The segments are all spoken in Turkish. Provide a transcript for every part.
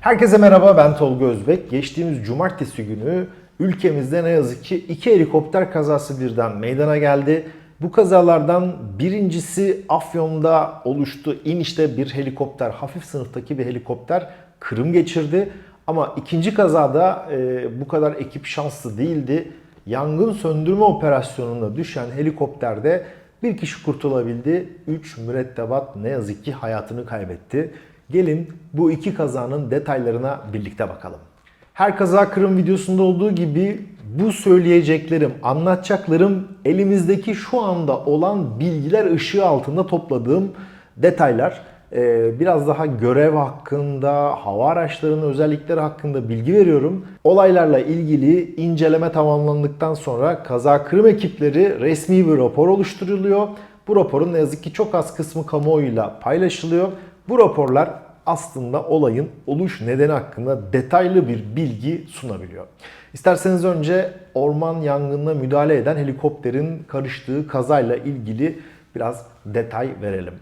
Herkese merhaba ben Tolga Özbek. Geçtiğimiz cumartesi günü ülkemizde ne yazık ki iki helikopter kazası birden meydana geldi. Bu kazalardan birincisi Afyon'da oluştu. İnişte bir helikopter, hafif sınıftaki bir helikopter kırım geçirdi. Ama ikinci kazada e, bu kadar ekip şanslı değildi. Yangın söndürme operasyonunda düşen helikopterde bir kişi kurtulabildi. 3 mürettebat ne yazık ki hayatını kaybetti. Gelin bu iki kazanın detaylarına birlikte bakalım. Her kaza kırım videosunda olduğu gibi bu söyleyeceklerim, anlatacaklarım elimizdeki şu anda olan bilgiler ışığı altında topladığım detaylar. Ee, biraz daha görev hakkında, hava araçlarının özellikleri hakkında bilgi veriyorum. Olaylarla ilgili inceleme tamamlandıktan sonra kaza kırım ekipleri resmi bir rapor oluşturuluyor. Bu raporun ne yazık ki çok az kısmı kamuoyuyla paylaşılıyor. Bu raporlar aslında olayın oluş nedeni hakkında detaylı bir bilgi sunabiliyor. İsterseniz önce orman yangınına müdahale eden helikopterin karıştığı kazayla ilgili biraz detay verelim.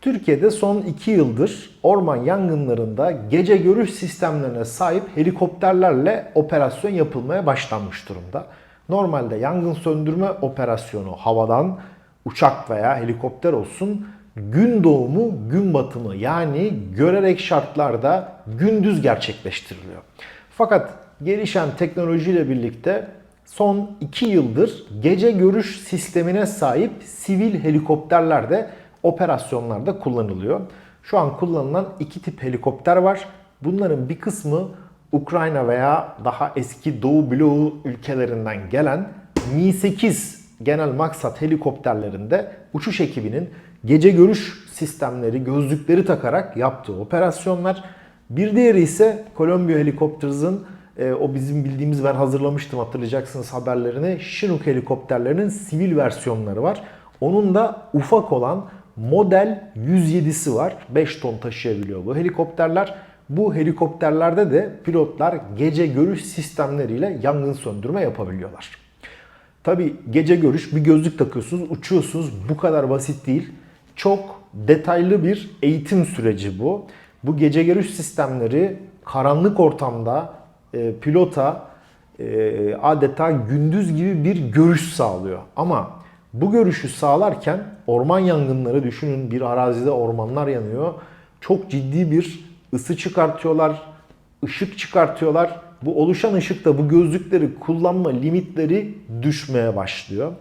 Türkiye'de son 2 yıldır orman yangınlarında gece görüş sistemlerine sahip helikopterlerle operasyon yapılmaya başlanmış durumda. Normalde yangın söndürme operasyonu havadan uçak veya helikopter olsun gün doğumu, gün batımı yani görerek şartlarda gündüz gerçekleştiriliyor. Fakat gelişen teknolojiyle birlikte son 2 yıldır gece görüş sistemine sahip sivil helikopterler de operasyonlarda kullanılıyor. Şu an kullanılan iki tip helikopter var. Bunların bir kısmı Ukrayna veya daha eski Doğu bloğu ülkelerinden gelen Mi-8 genel maksat helikopterlerinde uçuş ekibinin gece görüş sistemleri, gözlükleri takarak yaptığı operasyonlar. Bir diğeri ise Columbia Helicopters'ın e, o bizim bildiğimiz ben hazırlamıştım hatırlayacaksınız haberlerini. Chinook helikopterlerinin sivil versiyonları var. Onun da ufak olan model 107'si var. 5 ton taşıyabiliyor bu helikopterler. Bu helikopterlerde de pilotlar gece görüş sistemleriyle yangın söndürme yapabiliyorlar. Tabi gece görüş bir gözlük takıyorsunuz, uçuyorsunuz. Bu kadar basit değil. Çok detaylı bir eğitim süreci bu. Bu gece görüş sistemleri karanlık ortamda e, pilota e, adeta gündüz gibi bir görüş sağlıyor. Ama bu görüşü sağlarken orman yangınları düşünün bir arazide ormanlar yanıyor. Çok ciddi bir ısı çıkartıyorlar, ışık çıkartıyorlar. Bu oluşan ışıkta bu gözlükleri kullanma limitleri düşmeye başlıyor.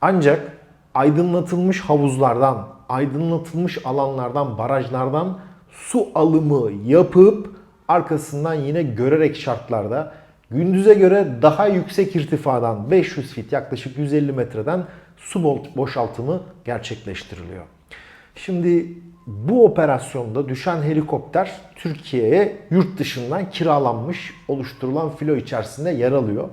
Ancak aydınlatılmış havuzlardan, aydınlatılmış alanlardan, barajlardan su alımı yapıp arkasından yine görerek şartlarda gündüze göre daha yüksek irtifadan 500 fit yaklaşık 150 metreden su boşaltımı gerçekleştiriliyor. Şimdi bu operasyonda düşen helikopter Türkiye'ye yurt dışından kiralanmış oluşturulan filo içerisinde yer alıyor.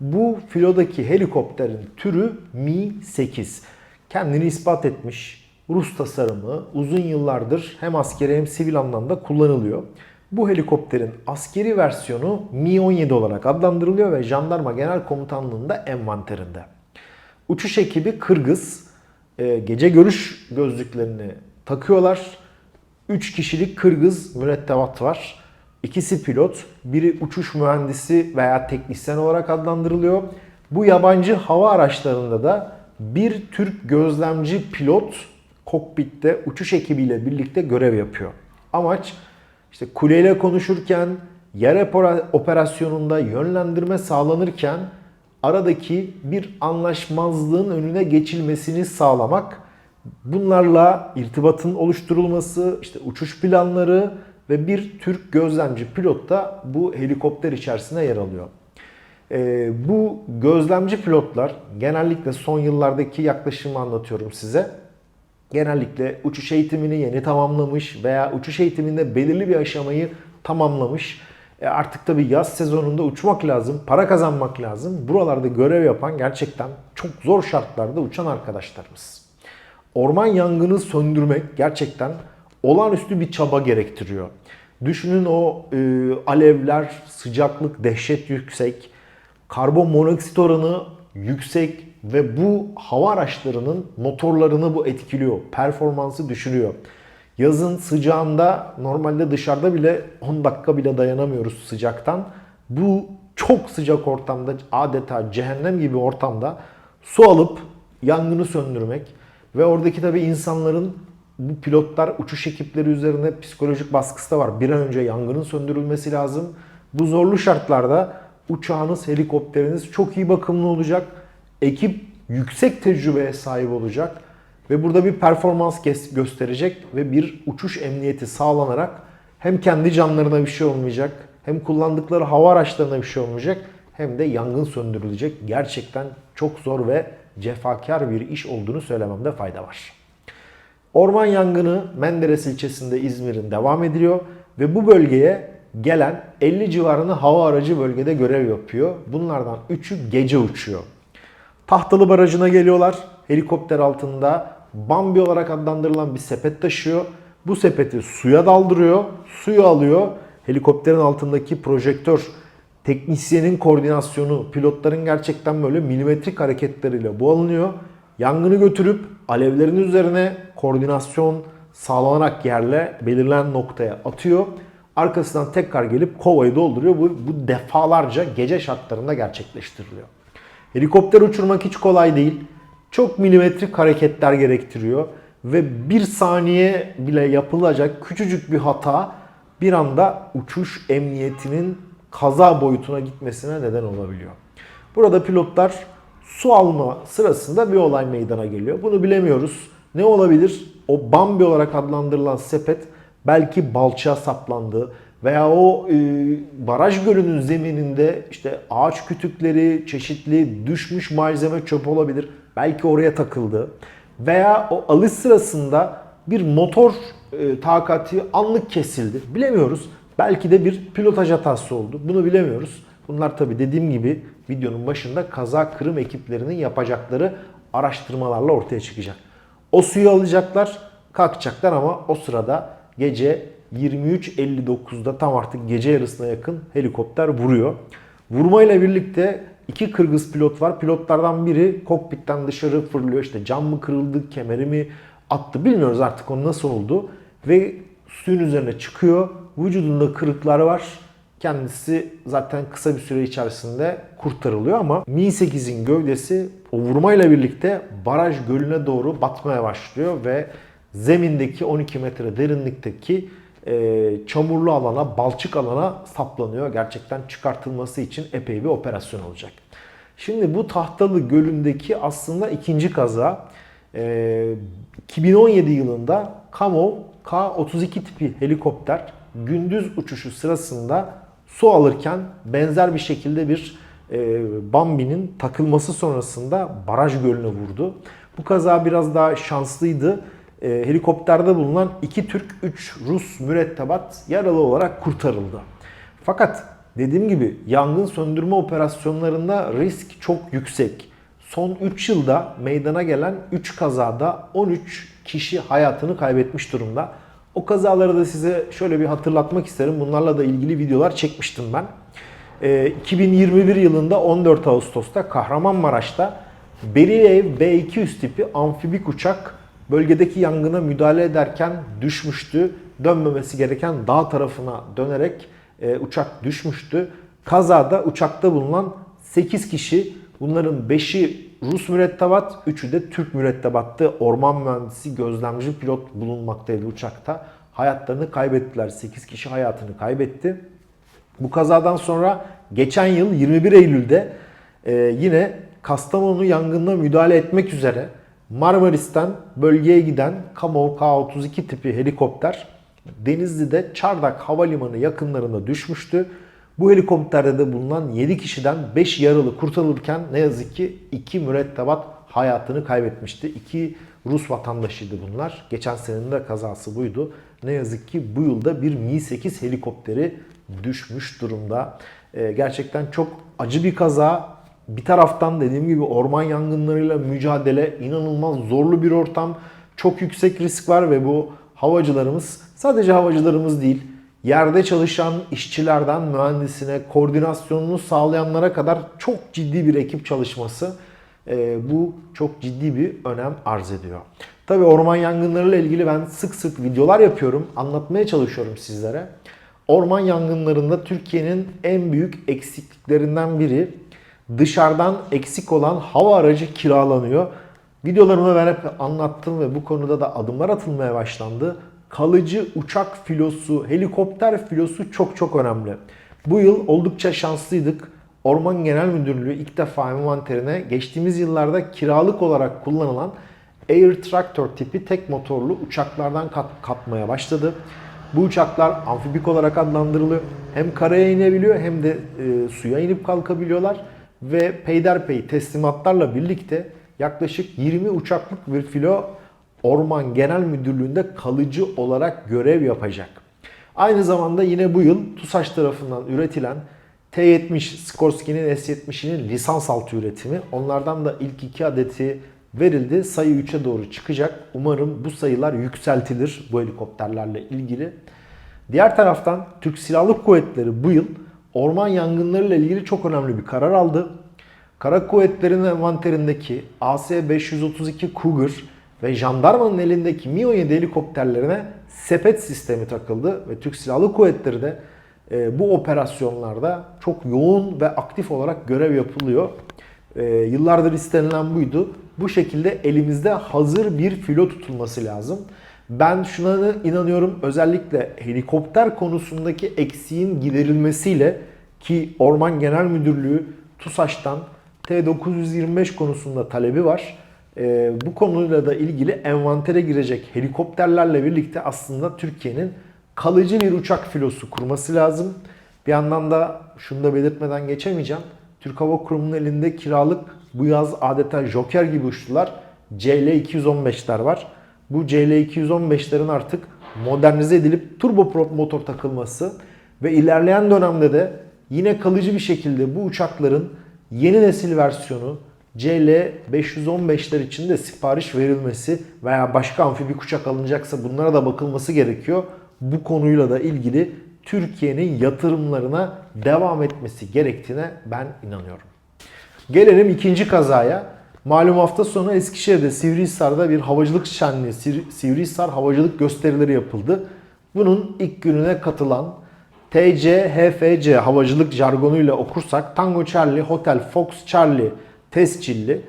Bu filodaki helikopterin türü Mi-8. Kendini ispat etmiş, Rus tasarımı uzun yıllardır hem askeri hem sivil anlamda kullanılıyor. Bu helikopterin askeri versiyonu Mi-17 olarak adlandırılıyor ve Jandarma Genel Komutanlığı'nda envanterinde. Uçuş ekibi Kırgız. E, gece görüş gözlüklerini takıyorlar. 3 kişilik Kırgız mürettebat var. İkisi pilot, biri uçuş mühendisi veya teknisyen olarak adlandırılıyor. Bu yabancı hava araçlarında da bir Türk gözlemci pilot kokpitte uçuş ekibiyle birlikte görev yapıyor. Amaç işte kuleyle konuşurken, yer operasyonunda yönlendirme sağlanırken aradaki bir anlaşmazlığın önüne geçilmesini sağlamak. Bunlarla irtibatın oluşturulması, işte uçuş planları ve bir Türk gözlemci pilot da bu helikopter içerisinde yer alıyor. Ee, bu gözlemci pilotlar genellikle son yıllardaki yaklaşımı anlatıyorum size. Genellikle uçuş eğitimini yeni tamamlamış veya uçuş eğitiminde belirli bir aşamayı tamamlamış. E artık tabii yaz sezonunda uçmak lazım, para kazanmak lazım. Buralarda görev yapan gerçekten çok zor şartlarda uçan arkadaşlarımız. Orman yangını söndürmek gerçekten olağanüstü bir çaba gerektiriyor. Düşünün o e, alevler, sıcaklık, dehşet yüksek, karbon monoksit oranı yüksek ve bu hava araçlarının motorlarını bu etkiliyor, performansı düşürüyor. Yazın sıcağında normalde dışarıda bile 10 dakika bile dayanamıyoruz sıcaktan. Bu çok sıcak ortamda adeta cehennem gibi ortamda su alıp yangını söndürmek ve oradaki tabii insanların bu pilotlar uçuş ekipleri üzerine psikolojik baskısı da var. Bir an önce yangının söndürülmesi lazım. Bu zorlu şartlarda uçağınız, helikopteriniz çok iyi bakımlı olacak. Ekip yüksek tecrübeye sahip olacak ve burada bir performans gösterecek ve bir uçuş emniyeti sağlanarak hem kendi canlarına bir şey olmayacak, hem kullandıkları hava araçlarına bir şey olmayacak, hem de yangın söndürülecek. Gerçekten çok zor ve cefakar bir iş olduğunu söylememde fayda var. Orman yangını Menderes ilçesinde İzmir'in devam ediliyor ve bu bölgeye gelen 50 civarında hava aracı bölgede görev yapıyor. Bunlardan 3'ü gece uçuyor. Tahtalı Barajı'na geliyorlar. Helikopter altında Bambi olarak adlandırılan bir sepet taşıyor. Bu sepeti suya daldırıyor. Suyu alıyor. Helikopterin altındaki projektör teknisyenin koordinasyonu, pilotların gerçekten böyle milimetrik hareketleriyle bu alınıyor. Yangını götürüp alevlerin üzerine koordinasyon sağlanarak yerle belirlenen noktaya atıyor. Arkasından tekrar gelip kovayı dolduruyor. Bu, bu defalarca gece şartlarında gerçekleştiriliyor. Helikopter uçurmak hiç kolay değil. Çok milimetrik hareketler gerektiriyor. Ve bir saniye bile yapılacak küçücük bir hata bir anda uçuş emniyetinin kaza boyutuna gitmesine neden olabiliyor. Burada pilotlar su alma sırasında bir olay meydana geliyor. Bunu bilemiyoruz. Ne olabilir? O Bambi olarak adlandırılan sepet belki balçığa saplandı veya o e, baraj gölünün zemininde işte ağaç kütükleri, çeşitli düşmüş malzeme çöp olabilir. Belki oraya takıldı. Veya o alış sırasında bir motor e, takati anlık kesildi. Bilemiyoruz. Belki de bir pilotaj hatası oldu. Bunu bilemiyoruz. Bunlar tabi dediğim gibi videonun başında kaza kırım ekiplerinin yapacakları araştırmalarla ortaya çıkacak. O suyu alacaklar, kalkacaklar ama o sırada gece 23.59'da tam artık gece yarısına yakın helikopter vuruyor. Vurmayla birlikte iki Kırgız pilot var. Pilotlardan biri kokpitten dışarı fırlıyor. İşte cam mı kırıldı, kemeri mi attı bilmiyoruz artık onun nasıl oldu. Ve suyun üzerine çıkıyor. Vücudunda kırıklar var. Kendisi zaten kısa bir süre içerisinde kurtarılıyor ama Mi-8'in gövdesi o vurmayla birlikte baraj gölüne doğru batmaya başlıyor ve zemindeki 12 metre derinlikteki e, çamurlu alana, balçık alana saplanıyor. Gerçekten çıkartılması için epey bir operasyon olacak. Şimdi bu Tahtalı Gölü'ndeki aslında ikinci kaza. E, 2017 yılında Kamov K-32 tipi helikopter gündüz uçuşu sırasında su alırken benzer bir şekilde bir e, Bambi'nin takılması sonrasında baraj gölüne vurdu. Bu kaza biraz daha şanslıydı. E, helikopterde bulunan 2 Türk, 3 Rus mürettebat yaralı olarak kurtarıldı. Fakat dediğim gibi yangın söndürme operasyonlarında risk çok yüksek. Son 3 yılda meydana gelen 3 kazada 13 kişi hayatını kaybetmiş durumda. O kazaları da size şöyle bir hatırlatmak isterim. Bunlarla da ilgili videolar çekmiştim ben. Ee, 2021 yılında 14 Ağustos'ta Kahramanmaraş'ta Berilev B-200 tipi amfibik uçak bölgedeki yangına müdahale ederken düşmüştü. Dönmemesi gereken dağ tarafına dönerek e, uçak düşmüştü. Kazada uçakta bulunan 8 kişi bunların 5'i Rus mürettebat, 3'ü de Türk mürettebattı. Orman mühendisi, gözlemci pilot bulunmaktaydı uçakta. Hayatlarını kaybettiler. 8 kişi hayatını kaybetti. Bu kazadan sonra geçen yıl 21 Eylül'de e, yine Kastamonu yangınına müdahale etmek üzere Marmaris'ten bölgeye giden Kamov K-32 tipi helikopter Denizli'de Çardak Havalimanı yakınlarında düşmüştü. Bu helikopterde de bulunan 7 kişiden 5 yaralı kurtarılırken ne yazık ki 2 mürettebat hayatını kaybetmişti. 2 Rus vatandaşıydı bunlar. Geçen senenin de kazası buydu. Ne yazık ki bu yılda bir Mi-8 helikopteri düşmüş durumda. Ee, gerçekten çok acı bir kaza. Bir taraftan dediğim gibi orman yangınlarıyla mücadele inanılmaz zorlu bir ortam. Çok yüksek risk var ve bu havacılarımız sadece havacılarımız değil yerde çalışan işçilerden mühendisine, koordinasyonunu sağlayanlara kadar çok ciddi bir ekip çalışması. Ee, bu çok ciddi bir önem arz ediyor. Tabii orman yangınlarıyla ilgili ben sık sık videolar yapıyorum. Anlatmaya çalışıyorum sizlere. Orman yangınlarında Türkiye'nin en büyük eksikliklerinden biri dışarıdan eksik olan hava aracı kiralanıyor. Videolarımda ben hep anlattım ve bu konuda da adımlar atılmaya başlandı. Kalıcı uçak filosu, helikopter filosu çok çok önemli. Bu yıl oldukça şanslıydık. Orman Genel Müdürlüğü ilk defa envanterine geçtiğimiz yıllarda kiralık olarak kullanılan Air Tractor tipi tek motorlu uçaklardan kat, katmaya başladı. Bu uçaklar amfibik olarak adlandırılıyor. Hem karaya inebiliyor hem de e, suya inip kalkabiliyorlar. Ve peyderpey teslimatlarla birlikte yaklaşık 20 uçaklık bir filo Orman Genel Müdürlüğü'nde kalıcı olarak görev yapacak. Aynı zamanda yine bu yıl TUSAŞ tarafından üretilen T-70 Skorsky'nin S-70'inin lisans altı üretimi. Onlardan da ilk iki adeti verildi. Sayı 3'e doğru çıkacak. Umarım bu sayılar yükseltilir bu helikopterlerle ilgili. Diğer taraftan Türk Silahlı Kuvvetleri bu yıl orman yangınlarıyla ilgili çok önemli bir karar aldı. Kara Kuvvetleri'nin envanterindeki AS-532 Cougar ve jandarmanın elindeki Mi-17 helikopterlerine sepet sistemi takıldı ve Türk Silahlı Kuvvetleri de bu operasyonlarda çok yoğun ve aktif olarak görev yapılıyor. E, yıllardır istenilen buydu. Bu şekilde elimizde hazır bir filo tutulması lazım. Ben şuna inanıyorum özellikle helikopter konusundaki eksiğin giderilmesiyle ki Orman Genel Müdürlüğü TUSAŞ'tan T925 konusunda talebi var. Ee, bu konuyla da ilgili envantere girecek helikopterlerle birlikte aslında Türkiye'nin kalıcı bir uçak filosu kurması lazım. Bir yandan da şunu da belirtmeden geçemeyeceğim. Türk Hava Kurumu'nun elinde kiralık bu yaz adeta joker gibi uçtular. CL215'ler var. Bu CL215'lerin artık modernize edilip turboprop motor takılması ve ilerleyen dönemde de yine kalıcı bir şekilde bu uçakların yeni nesil versiyonu CL515'ler için de sipariş verilmesi veya başka amfibik uçak alınacaksa bunlara da bakılması gerekiyor. Bu konuyla da ilgili Türkiye'nin yatırımlarına devam etmesi gerektiğine ben inanıyorum. Gelelim ikinci kazaya. Malum hafta sonu Eskişehir'de Sivrihisar'da bir havacılık şenliği, Sivri- Sivrihisar havacılık gösterileri yapıldı. Bunun ilk gününe katılan TC, HFC havacılık jargonuyla okursak Tango Charlie, Hotel Fox Charlie, Tescilli,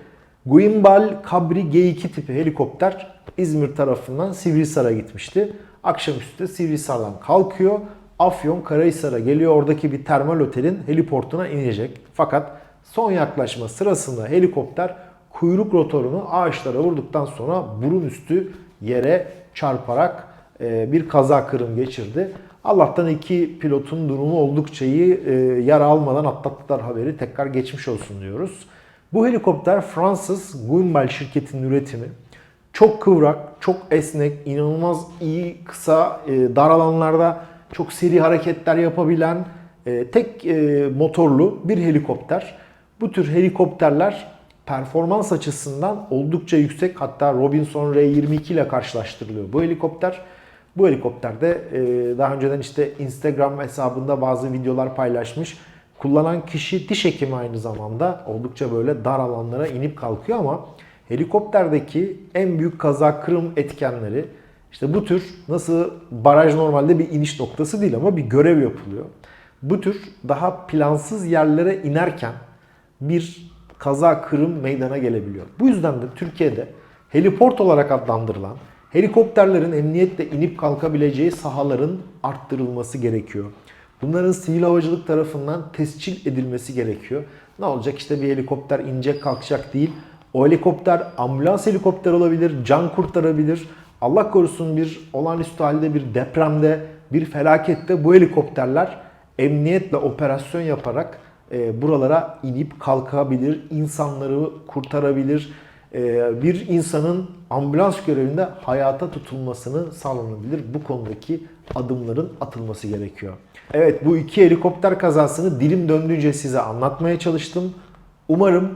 Guimbal Cabri G2 tipi helikopter İzmir tarafından Sivrihisar'a gitmişti. Akşamüstü Sivrihisar'dan kalkıyor. Afyon Karahisar'a geliyor. Oradaki bir termal otelin heliportuna inecek. Fakat son yaklaşma sırasında helikopter kuyruk rotorunu ağaçlara vurduktan sonra burun üstü yere çarparak e, bir kaza kırım geçirdi. Allah'tan iki pilotun durumu oldukça iyi. E, Yara almadan atlattılar haberi. Tekrar geçmiş olsun diyoruz. Bu helikopter Fransız Guimbal şirketinin üretimi. Çok kıvrak, çok esnek, inanılmaz iyi, kısa, e, dar alanlarda çok seri hareketler yapabilen e, tek e, motorlu bir helikopter. Bu tür helikopterler performans açısından oldukça yüksek. Hatta Robinson R22 ile karşılaştırılıyor bu helikopter. Bu helikopterde e, daha önceden işte Instagram hesabında bazı videolar paylaşmış. Kullanan kişi diş hekimi aynı zamanda. Oldukça böyle dar alanlara inip kalkıyor ama helikopterdeki en büyük kaza kırım etkenleri işte bu tür nasıl baraj normalde bir iniş noktası değil ama bir görev yapılıyor. Bu tür daha plansız yerlere inerken bir kaza kırım meydana gelebiliyor. Bu yüzden de Türkiye'de heliport olarak adlandırılan helikopterlerin emniyetle inip kalkabileceği sahaların arttırılması gerekiyor. Bunların sivil havacılık tarafından tescil edilmesi gerekiyor. Ne olacak işte bir helikopter inecek kalkacak değil. O helikopter ambulans helikopter olabilir, can kurtarabilir. Allah korusun bir olağanüstü halde bir depremde, bir felakette bu helikopterler emniyetle operasyon yaparak e, buralara inip kalkabilir, insanları kurtarabilir. E, bir insanın ambulans görevinde hayata tutulmasını sağlanabilir. Bu konudaki adımların atılması gerekiyor. Evet bu iki helikopter kazasını dilim döndüğünce size anlatmaya çalıştım. Umarım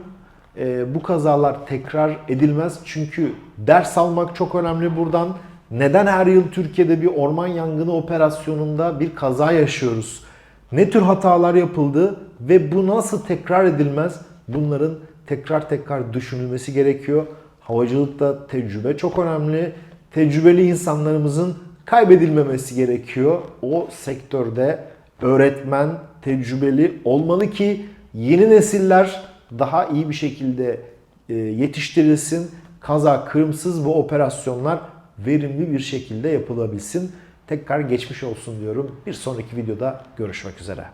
e, bu kazalar tekrar edilmez. Çünkü ders almak çok önemli buradan. Neden her yıl Türkiye'de bir orman yangını operasyonunda bir kaza yaşıyoruz? Ne tür hatalar yapıldı ve bu nasıl tekrar edilmez? Bunların tekrar tekrar düşünülmesi gerekiyor. Havacılıkta tecrübe çok önemli. Tecrübeli insanlarımızın kaybedilmemesi gerekiyor. O sektörde öğretmen tecrübeli olmalı ki yeni nesiller daha iyi bir şekilde e, yetiştirilsin. Kaza kırımsız bu operasyonlar verimli bir şekilde yapılabilsin. Tekrar geçmiş olsun diyorum. Bir sonraki videoda görüşmek üzere.